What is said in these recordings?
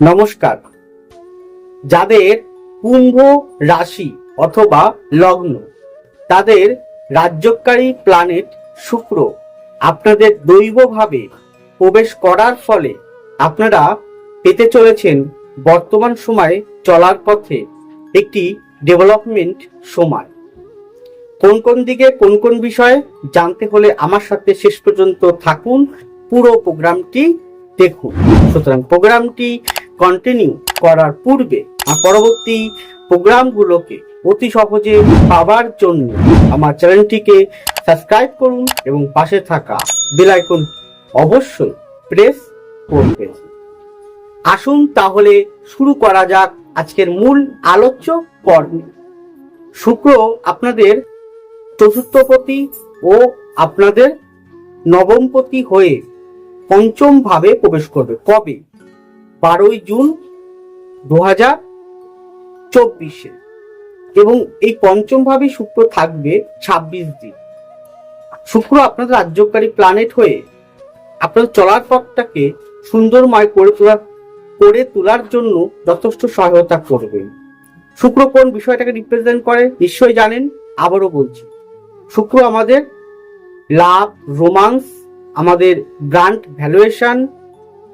নমস্কার। যাদের কুম্ভ রাশি অথবা লগ্ন, তাদের রাজ্যকারী প্ল্যানেট শুক্র আপনাদের দৈবভাবে প্রবেশ করার ফলে আপনারা পেতে চলেছেন বর্তমান সময়ে চলার পথে একটি ডেভেলপমেন্ট সময়। কোন কোন দিকে কোন কোন বিষয়ে জানতে হলে আমার সাথে শেষ পর্যন্ত থাকুন। পুরো প্রোগ্রামটি দেখুন। সুতরাং প্রোগ্রামটি কন্টিনিউ করার পূর্বে পরবর্তী প্রোগ্রামগুলোকে অতি সহজে পাওয়ার জন্য আমার চ্যানেলটিকে সাবস্ক্রাইব করুন এবং পাশে থাকা বেল আইকন অবশ্যই প্রেস করবেন আসুন তাহলে শুরু করা যাক আজকের মূল আলোচ্য পর্ব। শুক্র আপনাদের চতুর্থপতি ও আপনাদের নবমপতি হয়ে পঞ্চম ভাবে প্রবেশ করবে। কবে? বারোই জুন দু হাজার চব্বিশে। এবং এই পঞ্চম ভাবে শুক্র থাকবে ছাব্বিশ দিন। শুক্র আপনাদের রাজ্যকারী প্ল্যানেট হয়ে আপনাদের চলার পথটাকে সুন্দরময় করে তোলার করে তোলার জন্য যথেষ্ট সহায়তা করবে। শুক্র কোন বিষয়টাকে রিপ্রেজেন্ট করে নিশ্চয়ই জানেন, আবারও বলছি। শুক্র আমাদের লাভ রোমান্স আমাদের গ্রান্ট ভ্যালুয়েশন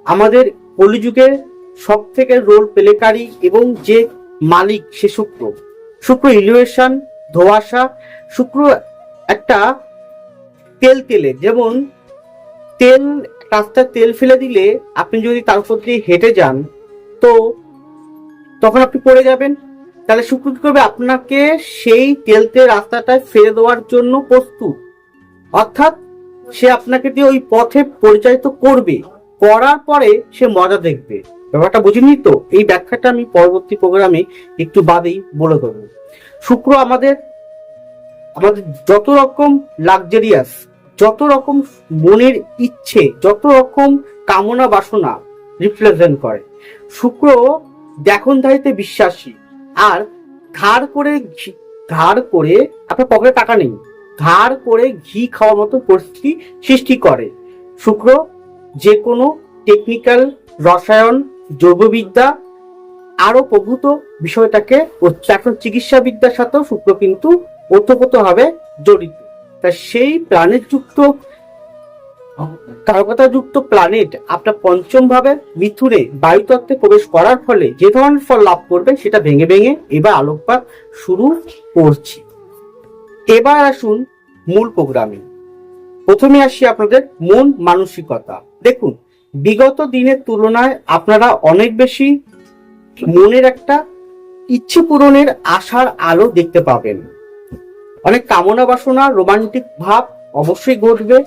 আমাদের কলিযুগের সব থেকে রোল প্লেকারী এবং যে মালিক সে শুক্র। শুক্র ইলিউয়েশন, ধোয়াশা, শুক্র একটা তেল তেলে, যেমন তেল রাস্তায় তেল ফেলে দিলে আপনি যদি তার উপর দিয়ে হেঁটে যান, তো তখন আপনি পড়ে যাবেন। তাহলে শুক্র কি করবে? আপনাকে সেই তেলতে রাস্তাটায় ফেলে দেওয়ার জন্য প্রস্তুত। অর্থাৎ সে আপনাকে দিয়ে ওই পথে পরিচালিত করবে। করার পরে সে মজা দেখবে। ব্যাপারটা বুঝিনি তো? এই ব্যাখ্যাটা আমি পরবর্তী প্রোগ্রামে একটু বাদেই বলে দেবো। শুক্র আমাদের আমাদের যত রকম লাক্সারিয়াস যত রকম মনের ইচ্ছে, যত রকম কামনা বাসনা রিপ্রেজেন্ট করে। শুক্র দেখনধারিতে বিশ্বাসী। আর ধার করে ধার করে আপনার পকেটে টাকা নেই। ধার করে ঘি খাওয়ার মতো পরিস্থিতি সৃষ্টি করে। শুক্র যে কোনো টেকনিক্যাল রসায়ন, জৈববিদ্যা আরও প্রভূত বিষয়টাকে এখন চিকিৎসাবিদ্যার সাথেও শুক্র কিন্তু ওতপ্রোতভাবে জড়িত। তা সেই প্ল্যানেট যুক্ত তারকতা যুক্ত প্ল্যানেট আপনার পঞ্চম ভাবে মিথুনে বায়ুতত্ত্বে প্রবেশ করার ফলে যে ধরনের ফল লাভ করবে সেটা ভেঙে ভেঙে এবার আলোকপাত শুরু করছি। এবার আসুন মূল প্রোগ্রামে প্রথমে আসি আপনাদের মন মানসিকতা। দেখুন, বিগত দিনের তুলনায় আপনারা অনেক বেশি মনের একটা ইচ্ছে পূরণের আশার আলো দেখতে পাবেন। অনেক কামনা বাসনা, রোমান্টিক ভাব অবশ্যই ঘটবে।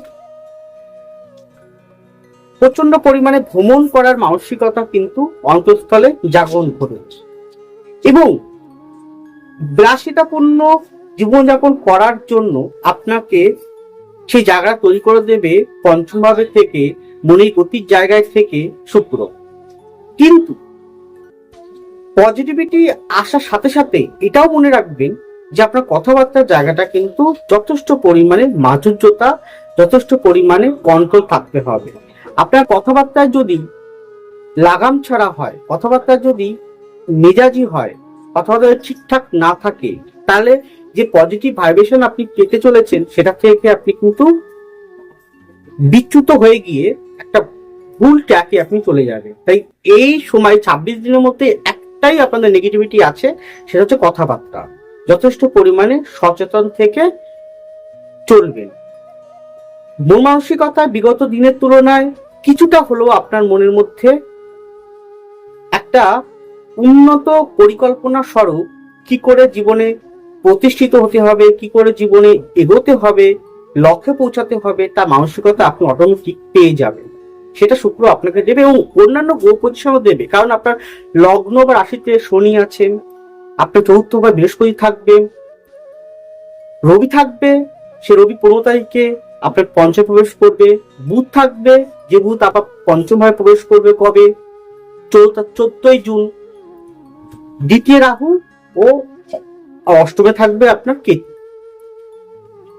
প্রচণ্ড পরিমাণে ভ্রমণ করার মানসিকতা কিন্তু অন্তঃস্থলে জাগরণ ঘটেছে। এবং বিলাসিতাপূর্ণ জীবনযাপন করার জন্য আপনাকে সেই জায়গা তৈরি করে দেবে পঞ্চম ভাবের থেকে মনের গতির জায়গায় থেকে শুক্র। কিন্তু পজিটিভিটি আসার সাথে সাথে এটাও মনে রাখবেন যে আপনার কথাবার্তার জায়গাটা কিন্তু যথেষ্ট পরিমাণে মাধুর্যতা, যথেষ্ট পরিমাণে কন্ট্রোল থাকতে হবে। আপনার কথাবার্তায় যদি লাগাম ছাড়া হয় কথাবার্তা যদি মেজাজি হয় কথাবার্তা ঠিকঠাক না থাকে, তাহলে যে পজিটিভ ভাইব্রেশন আপনি পেতে চলেছেন, সেটা থেকে আপনি কিন্তু বিচ্যুত হয়ে গিয়ে একটা ভুল ট্র্যাকে আপনি চলে যাবেন। তাই এই সময় ছাব্বিশ দিনের মধ্যে একটাই আপনাদের নেগেটিভিটি আছে, সেটা হচ্ছে কথাবার্তা। যথেষ্ট পরিমাণে সচেতন থেকে চলবেন। মন মানসিকতা বিগত দিনের তুলনায় কিছুটা হলেও আপনার মনের মধ্যে একটা উন্নত পরিকল্পনা স্বরূপ কি করে জীবনে প্রতিষ্ঠিত হতে হবে, কি করে জীবনে এগোতে হবে, লক্ষ্যে পৌঁছাতে হবে, তার মানসিকতা আপনি অটোমেটিক পেয়ে যাবেন। সেটা শুক্র আপনাকে দেবে এবং অন্যান্য গ্রহ পজিশনও দেবে। কারণ আপনার লগ্ন বা রাশিতে শনি আছেন আপনার চতুর্থ বা বৃহস্পতি থাকবে, রবি থাকবে, সে রবি পনেরো তারিখে আপনার পঞ্চম প্রবেশ করবে, বুধ থাকবে, যে বুধ আবার পঞ্চম ভাবে প্রবেশ করবে কবে? চোদ্দই জুন। দ্বিতীয় রাহু ও অষ্টমে থাকবে আপনার কেতু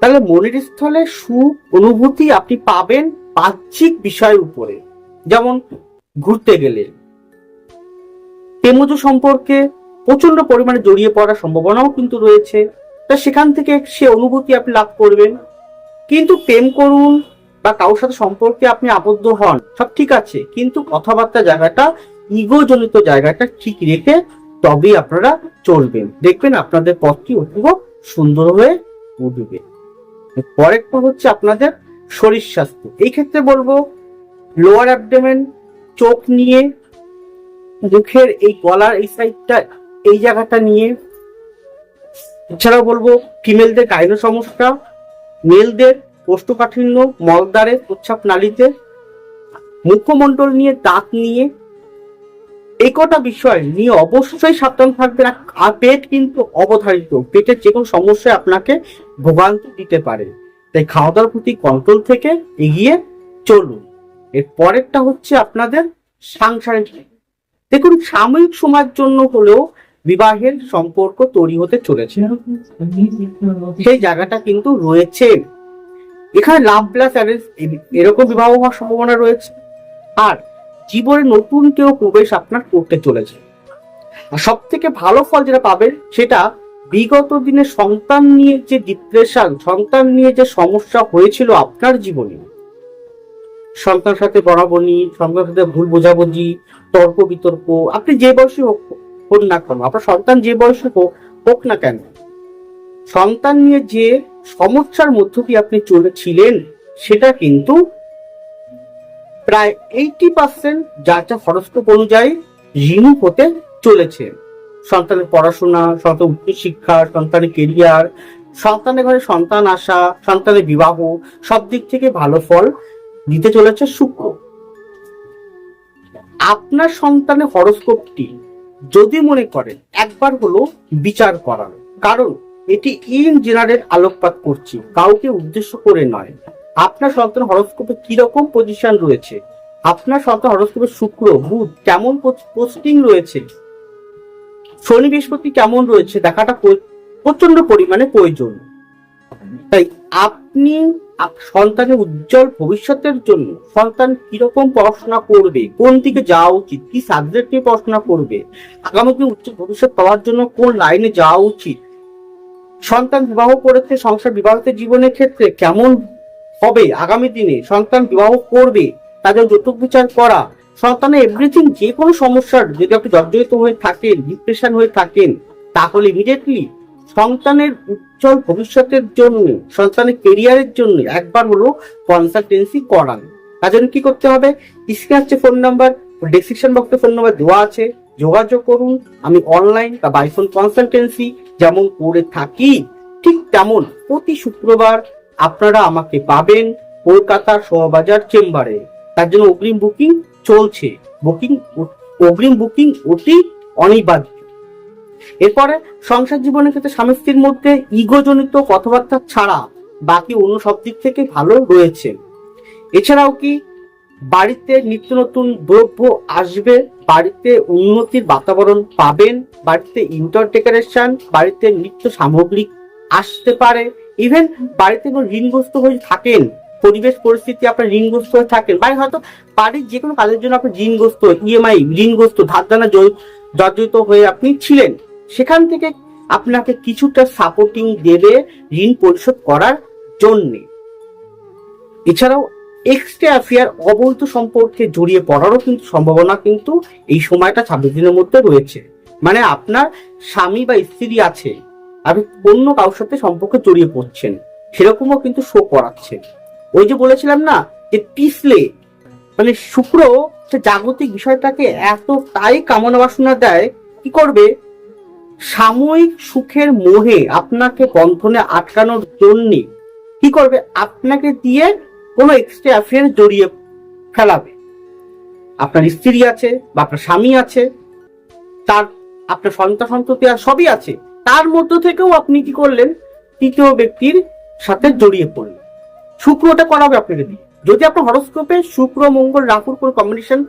তাহলে মনের স্থলে সুখ, অনুভূতি আপনি পাবেন বাহ্যিক বিষয়ের উপরে। যেমন ঘুরতে গেলে। প্রেমজ সম্পর্কে প্রচণ্ড পরিমাণে জড়িয়ে পড়ার সম্ভাবনাও কিন্তু রয়েছে। তা সেখান থেকে সে অনুভূতি আপনি লাভ করবেন। কিন্তু প্রেম করুন বা কারোর সাথে সম্পর্কে আপনি আবদ্ধ হন, সব ঠিক আছে। কিন্তু কথাবার্তা জায়গাটা ইগোজনিত জায়গাটা ঠিক রেখে তবেই আপনারা চলবেন। দেখবেন আপনাদের পথটি অতীব সুন্দর হয়ে উঠবে। পরের পর হচ্ছে আপনাদের শরীর স্বাস্থ্য। এই ক্ষেত্রে বলব লোয়ার অ্যাবডোমেন চোখ নিয়ে, মুখের এই গলার এই সাইডটা এই জায়গাটা নিয়ে। এছাড়াও বলব ফিমেলদের গাইনো সমস্যা মেলদের কোষ্ঠকাঠিন্য মলদ্বারে প্রচ্ছাপ নালীতে। মুখমণ্ডল নিয়ে, দাঁত নিয়ে এই কটা বিষয় নিয়ে অবশ্যই সাবধান থাকবেন। আর- পেট কিন্তু অবধারিত। পেটের যে কোনো সমস্যায় আপনাকে ভোগান্তি দিতে পারে। তাই খাওয়া দাওয়ার প্রতি কন্ট্রোল থেকে এগিয়ে চলুন। এর পরেরটা হচ্ছে আপনাদের সাংসারিক দেখুন, সাময়িক সময়ের জন্য হলেও বিবাহের সম্পর্ক তৈরি হতে চলেছে। সেই জায়গাটা কিন্তু রয়েছে। এখানে লাভ প্লাস এরকম বিবাহ হওয়ার সম্ভাবনা রয়েছে। আর জীবনে নতুন কেউ প্রবেশ আপনার করতে চলেছে। আর সব থেকে ভালো ফল যেটা পাবেন, সেটা বিগত দিনে সন্তান নিয়ে যে ডিপ্রেশন সন্তান নিয়ে যে সমস্যা হয়েছিল আপনার জীবনে, সন্তানের সাথে বরাবনি সন্তানের সাথে ভুল বোঝাবুঝি, তর্ক বিতর্ক, আপনি যে বয়সে হোক হোক না কেন, আপনার সন্তান যে বয়সে হোক হোক না কেন, সন্তান নিয়ে যে সমস্যার মধ্য দিয়ে আপনি চলেছিলেন, সেটা কিন্তু প্রায় এইটি পার্সেন্ট যার যা হরস্কোপ অনুযায়ী ঋণী হতে চলেছে। সন্তানের পড়াশোনা, সন্তান উচ্চ শিক্ষা, সন্তানের কেরিয়ার সন্তানের ঘরে সন্তান আসা, সন্তানের বিবাহ, সব দিক থেকে ভালো ফল দিতে চলেছে শুক্র। আপনার সন্তানের হরস্কোপটি যদি মনে করেন, একবার হলো বিচার করার। কারণ এটি ইন জেনারেল আলোকপাত করছি, কাউকে উদ্দেশ্য করে নয়। আপনার সন্তান হরস্কোপে কীরকম পজিশন রয়েছে? আপনার সন্তান হরস্কোপে শুক্র, বুধ কেমন পোস্টিং রয়েছে? শনি বৃহস্পতি কেমন রয়েছে? দেখাটা প্রচণ্ড পরিমাণে প্রয়োজন। তাই আপনি সন্তানের উজ্জ্বল ভবিষ্যতের জন্য সন্তান কীরকম পড়াশোনা করবে? কোন দিকে যাওয়া উচিত? কি সাবজেক্ট নিয়ে পড়াশোনা করবে? আগামী দিনে উচ্চ ভবিষ্যৎ পাওয়ার জন্য কোন লাইনে যাওয়া উচিত? সন্তান বিবাহ করেছে, সংসার বিবাহিত জীবনের ক্ষেত্রে কেমন হবে। আগামী দিনে সন্তান বিবাহ করবে, তাদের যৌতুক বিচার করা, সন্তানের এভরিথিং যে কোনো সমস্যার যদি আপনি জর্জরিত হয়ে থাকেন ডিপ্রেশন হয়ে থাকেন, তাহলে ইমিডিয়েটলি সন্তানের উজ্জ্বল ভবিষ্যতের জন্য, সন্তানের কেরিয়ারের জন্য একবার হলো কনসালটেন্সি করান। তার জন্য কি করতে হবে? স্ক্রিনে হচ্ছে ফোন নাম্বার ডিসক্রিপশন বক্সে ফোন নাম্বার দেওয়া আছে। যোগাযোগ করুন, আমি অনলাইন বা বাইফোন কনসালটেন্সি যেমন করে থাকি, ঠিক তেমন প্রতি শুক্রবার আপনারা আমাকে পাবেন কলকাতার শোভাবাজার চেম্বারে। তার জন্য অগ্রিম বুকিং চলছে। বুকিং অগ্রিম বুকিং অতি অনিবার্য। এরপরে সংসার জীবনের ক্ষেত্রে স্বামী স্ত্রীর মধ্যে ইগোজনিত কথাবার্তা ছাড়া বাকি অন্য সব দিক থেকে ভালো রয়েছে। এছাড়াও কি বাড়িতে নিত্য নতুন দ্রব্য আসবে, বাড়িতে উন্নতির বাতাবরণ পাবেন, বাড়িতে ইন্টার ডেকোরেশন বাড়িতে নিত্য সামগ্রিক আসতে পারে ইভেন বাড়িতে কোনো ঋণগ্রস্ত হয়ে থাকেন, পরিবেশ পরিস্থিতি আপনার ঋণগ্রস্ত হয়ে থাকেন, বা হয়তো বাড়ির যে কোনো কাজের জন্য আপনি ঋণগ্রস্ত ইএমআই ঋণগ্রস্ত ধার দানা জ- জর্জরিত হয়ে আপনি ছিলেন, সেখান থেকে আপনাকে কিছুটা সাপোর্টিং দেবে ঋণ পরিশোধ করার জন্যে। এছাড়াও এক্সট্রা অ্যাফেয়ার অবৈধ সম্পর্কে জড়িয়ে পড়ারও কিন্তু সম্ভাবনা কিন্তু এই সময়টা ছাব্বিশ দিনের মধ্যে রয়েছে। মানে আপনার স্বামী বা স্ত্রী আছে আপনি অন্য কারোর সাথে সম্পর্কে জড়িয়ে পড়ছেন, সেরকমও কিন্তু শো করাচ্ছে। ওই যে বলেছিলাম না, যে পিছলে মানে শুক্র সে জাগতিক বিষয়টাকে এতটাই কামনা বাসনা দেয়, কি করবে? সাময়িক সুখের মোহে আপনাকে বন্ধনে আটকানোর জন্য কি করবে? আপনাকে দিয়ে কোনো এক্সট্রা অ্যাফেয়ার জড়িয়ে ফেলাবে। আপনার স্ত্রী আছে বা আপনার স্বামী আছে, তার, আপনার সন্তান সন্ততি আর সবই আছে। তার মধ্য থেকেও আপনি কি করলেন? তৃতীয় ব্যক্তির সাথে জড়িয়ে পড়লেন। শুক্রটা করাবে আপনাকে দিয়ে। যদি আপনার হরস্কোপে শুক্র, মঙ্গল, রাহুর কোনো কম্বিনেশন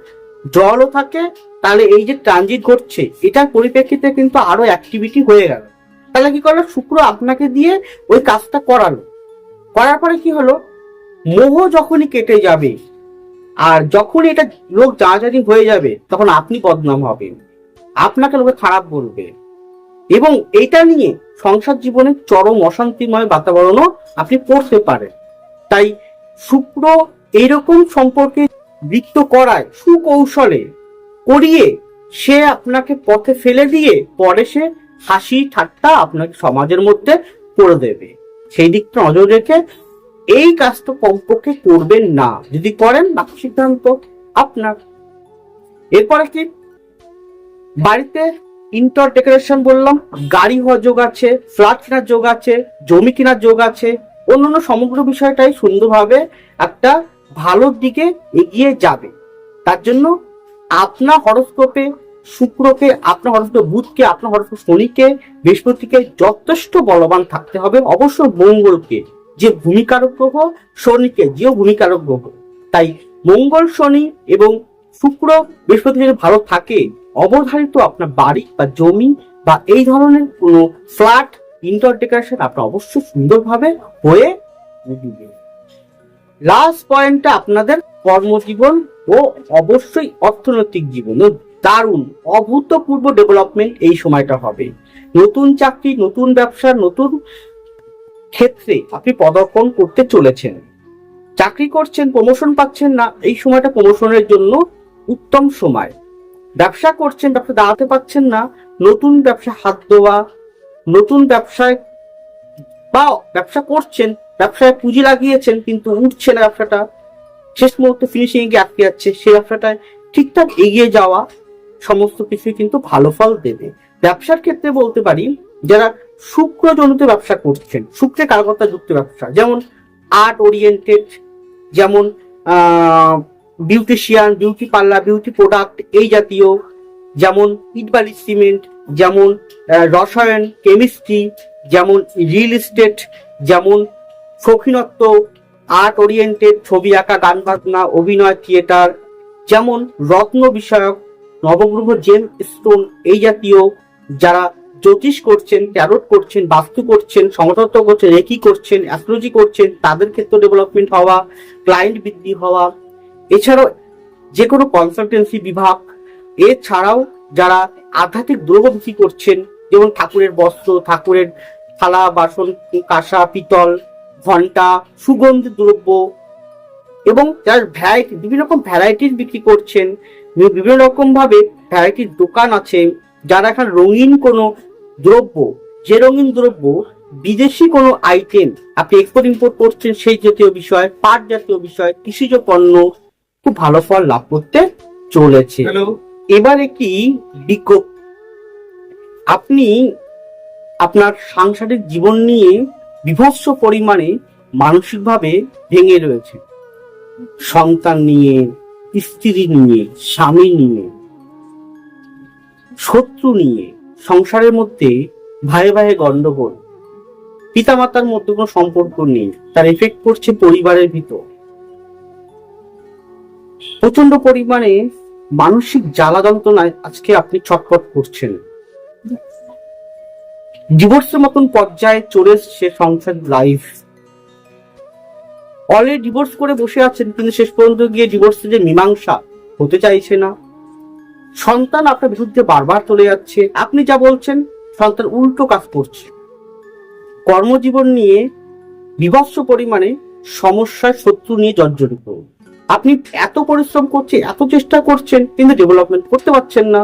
জলও থাকে, তাহলে এই যে ট্রানজিট ঘটছে, এটার পরিপ্রেক্ষিতে কিন্তু আরও অ্যাক্টিভিটি হয়ে গেল। তাহলে কি করল? শুক্র আপনাকে দিয়ে ওই কাজটা করালো। করার পরে কি হলো? মোহ যখনই কেটে যাবে, আর যখন এটা লোক জানাজানি হয়ে যাবে, তখন আপনি বদনাম হবেন। আপনাকে লোকে খারাপ বলবে। এবং এটা নিয়ে সংসার জীবনে চরম অশান্তিময় বাতাবরণও আপনি পড়তে পারেন। তাই শুক্র এইরকম সম্পর্কে বৃত্ত করায়, সুকৌশলে করিয়ে সে আপনাকে পথে ফেলে দিয়ে পরে সে হাসি ঠাট্টা আপনাকে সমাজের মধ্যে করে দেবে। সেই দিকটা নজর রেখে এই কাজটা কমপক্ষে করবেন না। যদি করেন, বাকি সিদ্ধান্ত আপনার। এরপরে কি? বাড়িতে ইন্টার ডেকোরেশন বললাম, গাড়ি হওয়ার যোগ আছে ফ্ল্যাট কেনার যোগ আছে, জমি কেনার যোগ আছে, অন্যান্য সমগ্র বিষয়টাই সুন্দরভাবে একটা ভালোর দিকে এগিয়ে যাবে। তার জন্য আপনার হরস্কোপে, শুক্রকে, আপনার হরস্কোপ, বুধকে, আপনার হরস্কোপ, শনিকে, বৃহস্পতিকে যথেষ্ট বলবান থাকতে হবে। অবশ্য মঙ্গলকে, যে ভূমিকারক গ্রহ, শনিকে যেও ভূমিকারক গ্রহ। তাই মঙ্গল, শনি এবং শুক্র বৃহস্পতি যদি ভালো থাকে অবধারিত আপনার বাড়ি বা জমি বা এই ধরনের কোনো ফ্ল্যাট ইন্টার ডেকোরেশন আপনার অবশ্যই সুন্দরভাবে হয়ে উঠবে। লাস্ট পয়েন্টটা আপনাদের কর্মজীবন ও অবশ্যই অর্থনৈতিক জীবন। ও দারুণ, অভূতপূর্ব ডেভেলপমেন্ট এই সময়টা হবে। নতুন চাকরি, নতুন ব্যবসা, নতুন ক্ষেত্রে আপনি পদার্পণ করতে চলেছেন। চাকরি করছেন প্রমোশন পাচ্ছেন না, এই সময়টা প্রমোশনের জন্য উত্তম সময়। ব্যবসা করছেন, ব্যবসা দাঁড়াতে পারছেন না, নতুন ব্যবসা হাত দেওয়া, নতুন ব্যবসায় বা ব্যবসা করছেন, ব্যবসায় পুঁজি লাগিয়েছেন, কিন্তু উঠছে না ব্যবসাটা। শেষ মুহূর্তে ফিনিশিং গিয়ে আটকে যাচ্ছে সেই ব্যবসাটায় ঠিকঠাক এগিয়ে যাওয়া সমস্ত কিছুই কিন্তু ভালো ফল দেবে। ব্যবসার ক্ষেত্রে বলতে পারি, যারা শুক্রজনিত ব্যবসা করছেন, শুক্রে কারকতা যুক্ত ব্যবসা, যেমন আর্ট ওরিয়েন্টেড যেমন beautician beauty parlour beauty product এই জাতীয়, যেমন ইটবালি সিমেন্ট, যেমন রসায়ন কেমিস্ট্রি যেমন রিয়েল এস্টেট যেমন শৌখিনত্ব আর্ট ওরিয়েন্টেড ছবি আঁকা, গান বাজনা, অভিনয় থিয়েটার যেমন রত্ন বিষয়ক, নবগ্রহ জেম স্টোন এই জাতীয় যারা জ্যোতিষ করছেন ট্যারোট করছেন, বাস্তু করছেন সমতত্ব করছেন, রেকি করছেন অ্যাস্ট্রোলজি করছেন, তাদের ক্ষেত্রে ডেভেলপমেন্ট হওয়া ক্লায়েন্ট বৃদ্ধি হওয়া এছাড়াও যে কোনো কনসালটেন্সি বিভাগ, এছাড়াও যারা আধ্যাত্মিক বিক্রি করছেন, যেমন ঠাকুরের বস্ত্র, ঠাকুরের থালা, বাসন, কাঁসা, পিতল ঘণ্টা সুগন্ধি দ্রব্য এবং যার ভ্যারাইটি বিভিন্ন রকম ভ্যারাইটির বিক্রি করছেন বিভিন্ন রকম ভাবে ভ্যারাইটির দোকান আছে যারা এখন রঙিন কোনো দ্রব্য, যে রঙিন দ্রব্য বিদেশি কোনো আইটেম আপনি এক্সপোর্ট ইম্পোর্ট করছেন সেই জাতীয় বিষয়, পাট জাতীয় বিষয়, কৃষিজ পণ্য খুব ভালো ফল লাভ করতে চলেছে। এবারে কি আপনি আপনার সাংসারিক জীবন নিয়ে বিভৎস পরিমাণে মানসিকভাবে ভেঙে রয়েছে। সন্তান নিয়ে স্ত্রী নিয়ে স্বামী নিয়ে শত্রু নিয়ে সংসারের মধ্যে ভাই ভাই গন্ডগোল। পিতামাতার মধ্যে কোনো সম্পর্ক নেই তার এফেক্ট পড়ছে পরিবারের ভিতর। প্রচণ্ড পরিমাণে মানসিক জ্বালা যন্ত্রণায় আজকে আপনি ছটফট করছেন। ডিভোর্সের মতন পর্যায়ে চলে এসছে সংসার লাইফ অলরেডি ডিভোর্স করে বসে আছেন, কিন্তু শেষ পর্যন্ত গিয়ে ডিভোর্সের যে মীমাংসা হতে চাইছে না। সন্তান আপনার বিরুদ্ধে বারবার চলে যাচ্ছে। আপনি যা বলছেন, সন্তান উল্টো কাজ করছে। কর্মজীবন নিয়ে বিভৎস পরিমাণে সমস্যার শত্রু নিয়ে জর্জরিত। আপনি এত পরিশ্রম করছেন, এত চেষ্টা করছেন, কিন্তু ডেভেলপমেন্ট করতে পারছেন না।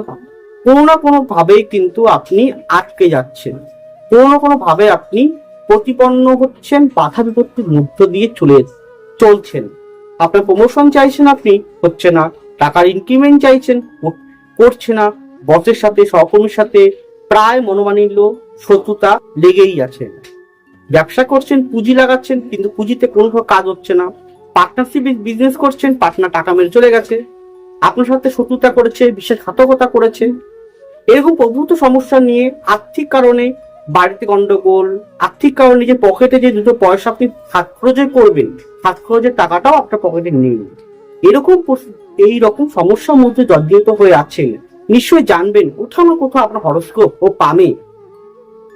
কোনো না কোনো ভাবেই কিন্তু আপনি আটকে যাচ্ছেন। কোনো না কোনো ভাবে আপনি প্রতিপন্ন হচ্ছেন, বাধা বিপত্তির মধ্য দিয়ে চলে চলছেন। আপনার প্রমোশন চাইছেন আপনি, হচ্ছে না। টাকার ইনক্রিমেন্ট চাইছেন করছে না। বসের সাথে, সহকর্মীর সাথে প্রায় মনোমানিল্য শত্রুতা লেগেই আছে। ব্যবসা করছেন, পুঁজি লাগাচ্ছেন, কিন্তু পুঁজিতে কোনো কাজ হচ্ছে না। পার্টনারশিপ বিজনেস করছেন পার্টনার টাকা মেরে চলে গেছে। আপনার সাথে শত্রুতা করেছে বিশ্বাসঘাতকতা করেছে। এরকম প্রভূত সমস্যা নিয়ে আর্থিক কারণে বাড়িতে আর্থিক কারণে যে পকেটে যে দুটো পয়সা আপনি হাত খরচে করবেন, হাত খরচের টাকাটাও আপনার পকেটে এরকম এই রকম সমস্যার মধ্যে জর্জরিত হয়ে আছেন। নিশ্চয়ই জানবেন কোথাও না কোথাও আপনার হরস্কোপ ও পামে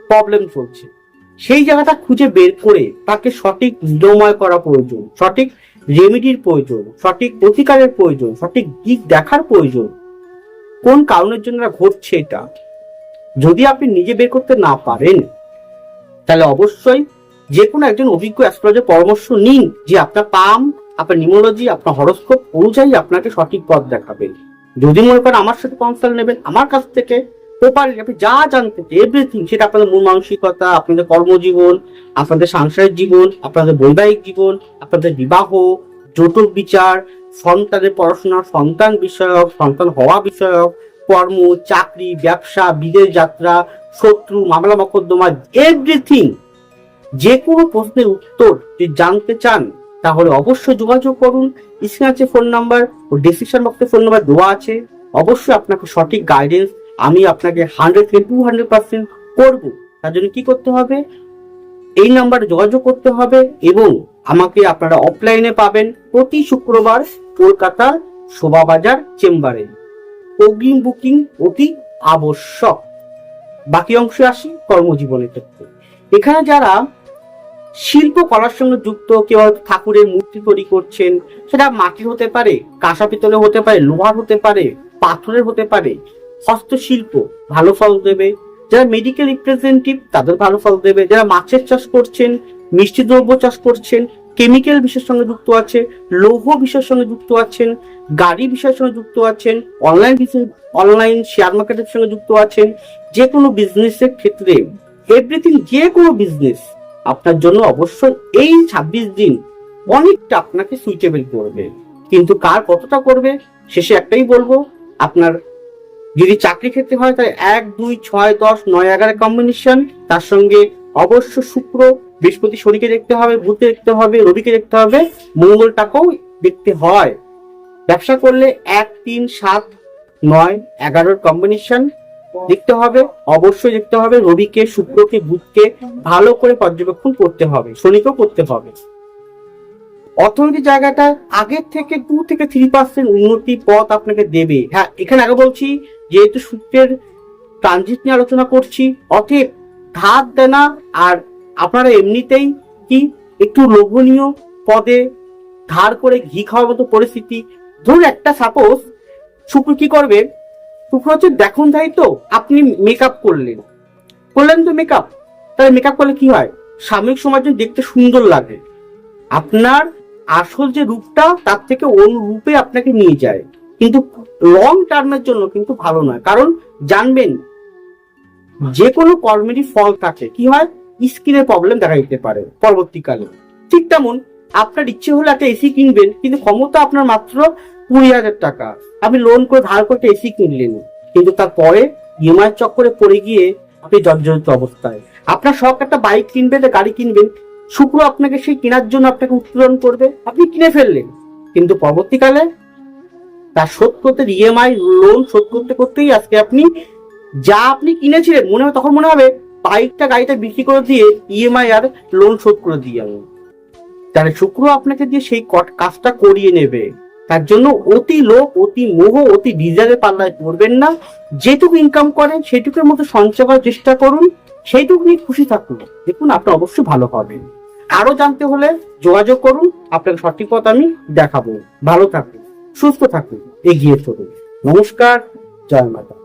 প্রবলেম চলছে। সেই জায়গাটা খুঁজে বের করে তাকে সঠিক নিরাময় করা প্রয়োজন, সঠিক রেমেডির প্রয়োজন, সঠিক প্রতিকারের প্রয়োজন, সঠিক দিক দেখার প্রয়োজন। কোন কারণের জন্য ঘটছে এটা? যদি আপনি নিজে বের করতে না পারেন, তাহলে অবশ্যই যে কোনো একজন অভিজ্ঞ অ্যাস্ট্রোলজার পরামর্শ নিন যে আপনার পাম, আপনার নিউমোলজি, আপনার হরস্কোপ অনুযায়ী আপনাকে সঠিক পথ দেখাবে। যদি মনে করেন আমার সাথে কনসাল্ট নেবেন, আমার কাছ থেকে প্রপারলি আপনি যা জানতে এভরিথিং সেটা আপনাদের মন মানসিকতা, আপনাদের কর্মজীবন, আপনাদের সাংসারিক জীবন, আপনাদের বৈবাহিক জীবন, আপনাদের বিবাহ যৌতুক বিচার, সন্তানের পড়াশোনা, সন্তান বিষয়ক, সন্তান হওয়া বিষয়ক, কর্ম, চাকরি, ব্যবসা, বিদেশ যাত্রা, শত্রু, মামলা মকদ্দমা এভরিথিং যে কোনো প্রশ্নের উত্তর যদি জানতে চান, তাহলে অবশ্যই যোগাযোগ করুন। স্ক্রিনে আছে ফোন নাম্বার, ও ডিসক্রিপশন বক্সে ফোন নাম্বার দেওয়া আছে। অবশ্যই আপনাকে সঠিক গাইডেন্স আমি আপনাকে হান্ড্রেড থেকে টু হান্ড্রেড পার্সেন্ট করব। তার জন্য কি করতে হবে? এই নাম্বারে যোগাযোগ করতে হবে এবং আমাকে আপনারা অফলাইনে পাবেন প্রতি শুক্রবার কলকাতার শোভাবাজার চেম্বারে। অগ্রিম বুকিং অতি আবশ্যক। বাকি অংশে আসি কর্মজীবনের ক্ষেত্রে। এখানে যারা শিল্প কলার সঙ্গে যুক্ত, কেউ হয়তো ঠাকুরের মূর্তি তৈরি করছেন, সেটা মাটির হতে পারে, কাঁসা পিতলে হতে পারে, লোহার হতে পারে, পাথরের হতে পারে হস্তশিল্প ভালো ফল দেবে। যারা মেডিকেল রিপ্রেজেন্টেটিভ তাদের ভালো ফল দেবে। যারা মাছের চাষ করছেন, মিষ্টি দ্রব্য চাষ করছেন কেমিক্যাল বিষয়ের সঙ্গে যুক্ত আছে লৌহ বিষয়ের সঙ্গে যুক্ত আছেন, গাড়ি বিষয়ের সঙ্গে যুক্ত আছেন অনলাইন অনলাইন শেয়ার মার্কেটের সঙ্গে যুক্ত আছেন যে কোনো বিজনেসের ক্ষেত্রে এভরিথিং যে কোনো বিজনেস আপনার জন্য অবশ্যই এই ছাব্বিশ দিন অনেকটা আপনাকে সুইটেবল করবে। কিন্তু কার কতটা করবে, শেষে একটাই বলব, আপনার যদি চাকরি ক্ষেত্রে হয়, তাহলে এক, দুই, ছয়, দশ, নয়, এগারো কম্বিনেশন তার সঙ্গে অবশ্য শুক্র, বৃহস্পতি, শনিকে দেখতে হবে, বুধকে দেখতে হবে, রবিকে দেখতে হবে, মঙ্গলটাকেও দেখতে হয়। ব্যবসা করলে এক, তিন, সাত, নয়, এগারোর কম্বিনেশন দেখতে হবে, অবশ্যই দেখতে হবে, রবিকে, শুক্রকে, বুধকে ভালো করে পর্যবেক্ষণ করতে হবে, শনিকেও করতে হবে। অর্থনৈতিক জায়গাটা আগের থেকে টু থেকে থ্রি পার্সেন্ট উন্নতি পথ আপনাকে দেবে। হ্যাঁ এখানে আগে বলছি, যেহেতু সূত্রের ট্রানজিট নিয়ে আলোচনা করছি, অতএব ধার দেনা আর আপনারা এমনিতেই কি একটু লোভনীয় পদে ধার করে ঘি খাওয়ার মতো পরিস্থিতি। ধরুন একটা সাপোজ শুক্র কি করবে? শুক্র হচ্ছে, দেখুন তাই তো, আপনি মেকআপ করলেন। করলেন তো মেকআপ তাহলে মেকআপ করলে কি হয়? সাময়িক সময় জন্য দেখতে সুন্দর লাগে। আপনার আসল যে রূপটা, তার থেকে অন্য রূপে আপনাকে নিয়ে যায়। কিন্তু লং টার্মের জন্য কিন্তু ভালো নয়। কারণ জানবেন যে কোনো কর্মেরই ফল থাকে কি হয়? স্কিনের প্রবলেম দেখা দিতে পারে পরবর্তীকালে। ঠিক তেমন আপনার ইচ্ছে হলে একটা এসি কিনবেন, কিন্তু ক্ষমতা আপনার মাত্র কুড়ি হাজার টাকা। আপনি লোন করে ধার করে এসি কিনলেন। কিন্তু তারপরে ইএমআই চক্করে পড়ে গিয়ে আপনি জর্জরিত অবস্থায়। আপনার শখ একটা বাইক কিনবেন গাড়ি কিনবেন শুক্র আপনাকে সেই কেনার জন্য আপনাকে উত্তোলন করবে। আপনি কিনে ফেললেন। কিন্তু পরবর্তীকালে তার শোধ করতে ইএমআই লোন শোধ করতে করতেই আজকে আপনি যা আপনি কিনেছিলেন, মনে হবে তখন মনে হবে বাইকটা গাড়িটা বিক্রি করে দিয়ে ইএমআই আর লোন শোধ করে দিয়ে আমি। তাহলে শুক্র আপনাকে দিয়ে সেই কাজটা করিয়ে নেবে। তার জন্য অতি লোভ, অতি মোহ, অতি ডিজারের পাল্লায় পড়বেন না। যেটুকু ইনকাম করেন, সেটুকুর মতো সঞ্চয় করার চেষ্টা করুন। সেইটুকু নিয়ে খুশি থাকুন। দেখুন আপনার অবশ্যই ভালো হবে আরও জানতে হলে যোগাযোগ করুন। আপনাকে সঠিক পথ আমি দেখাবো। ভালো থাকুন, সুস্থ থাকুন, এগিয়ে চলুন। নমস্কার, জয় মাতা।